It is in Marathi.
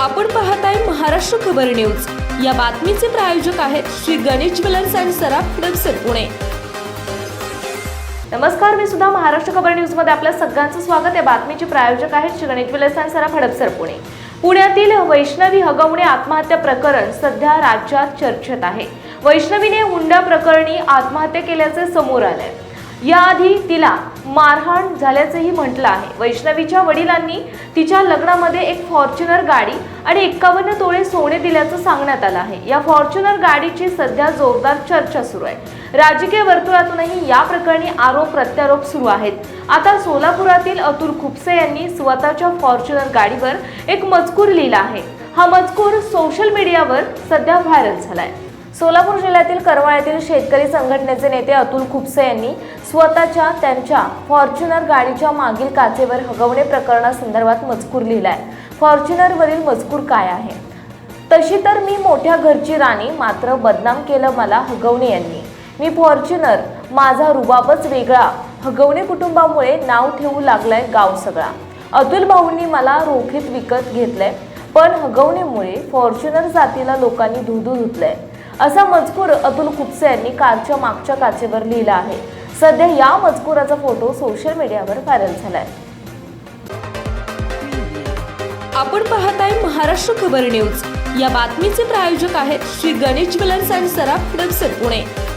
आपण पाहताय महाराष्ट्र खबर न्यूज. या बातमीचे प्रायोजक आहेत श्री गणेश ज्वेलर्स अँड सराफ हडपसर पुणे. नमस्कार मी सुद्धा महाराष्ट्र खबर न्यूजमध्ये आपल्या सगळ्यांचं स्वागत. आहे बातमीचे प्रायोजक आहेत श्री गणेश ज्वेलर्स अँड सराफ हडपसर पुणे. पुण्यातील वैष्णवी हगवणे आत्महत्या प्रकरण सध्या राज्यात चर्चेत आहे. वैष्णवीने हुंडा प्रकरणी आत्महत्या केल्याचे समोर आले याआधी तिला मारहाण झाल्याचंही म्हटलं आहे. वैष्णवीच्या वडिलांनी तिच्या लग्नामध्ये एक फॉर्च्युनर गाडी आणि एक्कावन्न तोळे सोने दिल्याचं सांगण्यात आलं आहे. या फॉर्च्युनर गाडीची सध्या जोरदार चर्चा सुरू आहे. राजकीय वर्तुळातूनही या प्रकरणी आरोप प्रत्यारोप सुरू आहेत. आता सोलापुरातील अतुल खुपसे यांनी स्वतःच्या फॉर्च्युनर गाडीवर एक मजकूर लिहिला आहे. हा मजकूर सोशल मीडियावर सध्या व्हायरल झाला आहे सोलापूर जिल्ह्यातील करवाळ्यातील शेतकरी संघटनेचे नेते अतुल खुपसे यांनी स्वतःच्या त्यांच्या फॉर्च्युनर गाडीच्या मागील काचेवर हगवणे प्रकरणासंदर्भात मजकूर लिहिलाय. फॉर्च्युनरवरील मजकूर काय आहे? तशी तर मी मोठ्या घरची राणी मात्र बदनाम केलं मला हगवणे यांनी. मी फॉर्च्युनर माझा रुबाबच वेगळा. हगवणे कुटुंबामुळे नाव ठेवू लागलाय गाव सगळा. अतुल भाऊंनी मला रोखीत विकत घेतलंय पण हगवणीमुळे फॉर्च्युनर जातीला लोकांनी धुधू धुतलंय. असा मजकूर अतुल खुपसे यांनी कारच्या मागच्या काचेवर लिहिला आहे. सध्या या मजकुराचा फोटो सोशल मीडियावर व्हायरल झालाय. आपण पाहताय महाराष्ट्र खबर न्यूज. या बातमीचे प्रायोजक आहेत Shri Ganesh jewellers and Saraf Hadapsar Pune.